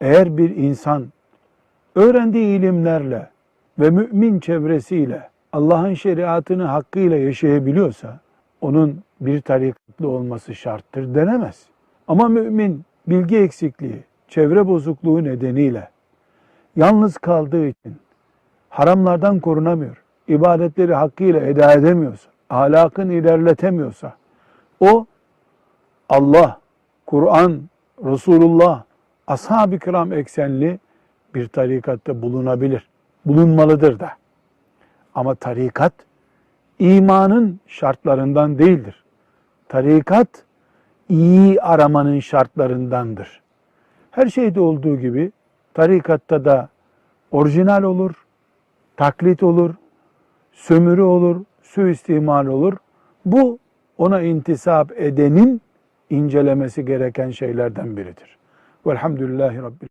Eğer bir insan öğrendiği ilimlerle ve mümin çevresiyle Allah'ın şeriatını hakkıyla yaşayabiliyorsa onun bir tarikatlı olması şarttır denemez. Ama mümin bilgi eksikliği, çevre bozukluğu nedeniyle yalnız kaldığı için haramlardan korunamıyor, ibadetleri hakkıyla eda edemiyorsa, ahlakını ilerletemiyorsa, o Allah, Kur'an, Resulullah, ashab-ı kiram eksenli bir tarikatta bulunabilir. Bulunmalıdır da. Ama tarikat imanın şartlarından değildir. Tarikat iyi aramanın şartlarındandır. Her şeyde olduğu gibi tarikatta da orijinal olur, taklit olur, sömürü olur, suistimal olur. Bu ona intisap edenin incelemesi gereken şeylerden biridir. Velhamdülillahi Rabbil